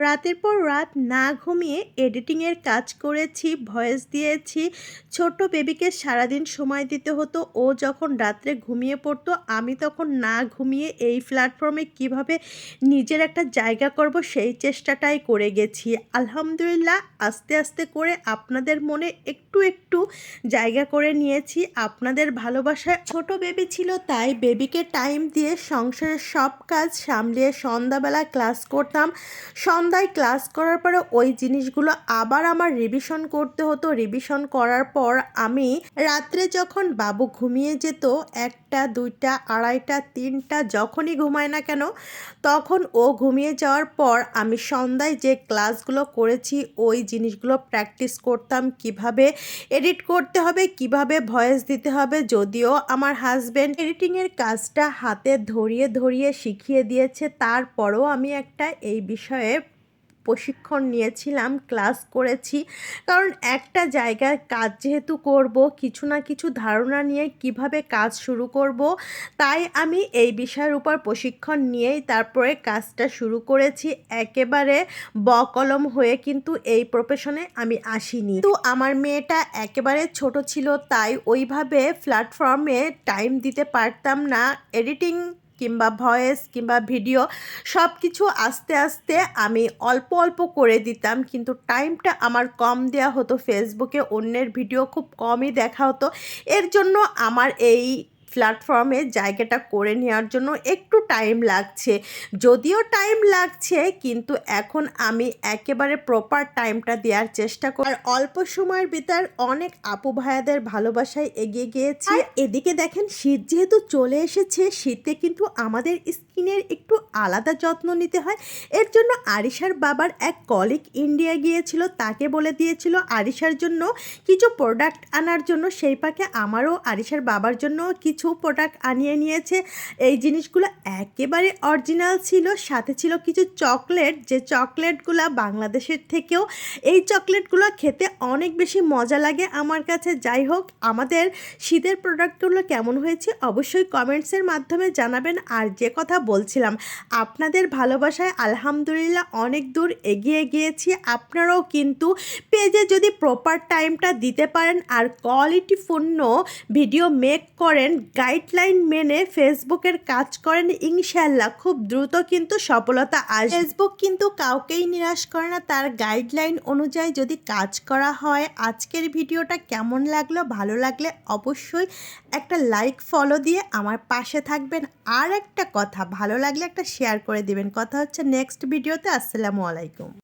রাতের পর রাত না ঘুমিয়ে এডিটিংয়ের কাজ করেছি, ভয়েস দিয়েছি। ছোট বেবিকে সারাদিন সময় দিতে হতো। ও যখন রাত্রে ঘুমিয়ে পড়তো, আমি তখন না ঘুমিয়ে এই প্ল্যাটফর্মে কীভাবে নিজের একটা জায়গা করব সেই চেষ্টাটাই করে গেছি। আলহামদুলিল্লাহ, আস্তে আস্তে করে আপনাদের মনে একটু একটু জায়গা করে নিয়েছি। আপনাদের ভালোবাসায় ছোট বেবি ছিল, তাই বেবিকে টাইম দিয়ে সংসারের সব কাজ সামলিয়ে সন্ধ্যাবেলা ক্লাস করতাম। সন্ধ্যায় ক্লাস করার পরে ওই জিনিসগুলো আবার আমার রিভিশন করতে হতো। রিভিশন করার পর আমি রাত্রে যখন বাবু ঘুমিয়ে যেত, একটা, দুইটা, আড়াইটা, তিনটা, যখনই ঘুমায় না কেন, তখন ও ঘুমিয়ে যাওয়ার পর আমি সন্ধ্যায় যে ক্লাসগুলো করেছি, ওই জিনিসগুলো প্র্যাকটিস করতাম। কীভাবে এডিট করতে হবে, কীভাবে ভয়েস দিতে হবে, যদিও আমার হাজব্যান্ড এডিটিংয়ের কাজটা হাতে ধরিয়ে ধরিয়ে শিখিয়ে দিয়েছে। তারপরও আমি একটা এই বিষয়ে প্রশিক্ষণ নিয়েছিলাম, ক্লাস করেছি। কারণ একটা জায়গায় কাজ যেহেতু করব, কিছু না কিছু ধারণা নিয়ে কীভাবে কাজ শুরু করব, তাই আমি এই বিষয়ের উপর প্রশিক্ষণ নিয়েই তারপরে কাজটা শুরু করেছি। একেবারে বকলম হয়ে কিন্তু এই প্রফেশনে আমি আসিনি। তো আমার মেয়েটা একেবারে ছোট ছিল, তাই ওইভাবে প্ল্যাটফর্মে টাইম দিতে পারতাম না। এডিটিং কিংবা ভয়েস কিংবা ভিডিও সব কিছু আস্তে আস্তে আমি অল্প অল্প করে দিতাম, কিন্তু টাইমটা আমার কম দেওয়া হতো। ফেসবুকে অন্যের ভিডিও খুব কমই দেখা হতো। এর জন্য আমার এই প্ল্যাটফর্মে জায়গাটা করে নেওয়ার জন্য একটু টাইম লাগছে। যদিও টাইম লাগছে কিন্তু এখন আমি একেবারে প্রপার টাইমটা দেওয়ার চেষ্টা করি আর অল্প সময়ের ভিতর অনেক আপু ভাইয়াদের ভালোবাসায় এগিয়ে গিয়েছি। এদিকে দেখেন শীত যেহেতু চলে এসেছে শীতে কিন্তু আমাদের স্কিনের একটু আলাদা যত্ন নিতে হয়। এর জন্য আরিশার বাবার এক কলিক ইন্ডিয়া গিয়েছিল তাকে বলে দিয়েছিল আরিশার জন্য কিছু প্রোডাক্ট আনার জন্য সেই পাকে আমারও আরিশার বাবার জন্য কিছু কিছু প্রোডাক্ট আনিয়ে নিয়েছে। এই জিনিসগুলো একেবারে অরিজিনাল ছিল, সাথে ছিল কিছু চকলেট যে চকলেটগুলো বাংলাদেশের থেকেও এই চকলেটগুলো খেতে অনেক বেশি মজা লাগে আমার কাছে। যাই হোক, আমাদের শীতের প্রোডাক্টগুলো কেমন হয়েছে অবশ্যই কমেন্টসের মাধ্যমে জানাবেন। আর যে কথা বলছিলাম, আপনাদের ভালোবাসায় আলহামদুলিল্লাহ অনেক দূর এগিয়ে গিয়েছি। আপনারাও কিন্তু পেজে যদি প্রপার টাইমটা দিতে পারেন আর কোয়ালিটি কোয়ালিটিপূর্ণ ভিডিও মেক করেন গাইডলাইন মেনে ফেসবুকের কাজ করেন ইনশাল্লাহ খুব দ্রুত কিন্তু সফলতা আসবে ফেসবুক কিন্তু কাউকেই নিরাশ করে না। তার গাইডলাইন অনুযায়ী যদি কাজ করা হয়, আজকের ভিডিওটা কেমন লাগল, ভালো লাগলে অবশ্যই একটা লাইক ফলো দিয়ে আমার পাশে থাকবেন। আর একটা কথা, ভালো লাগলে একটা শেয়ার করে দিবেন। কথা হচ্ছে নেক্সট ভিডিওতে আসসালামু আলাইকুম।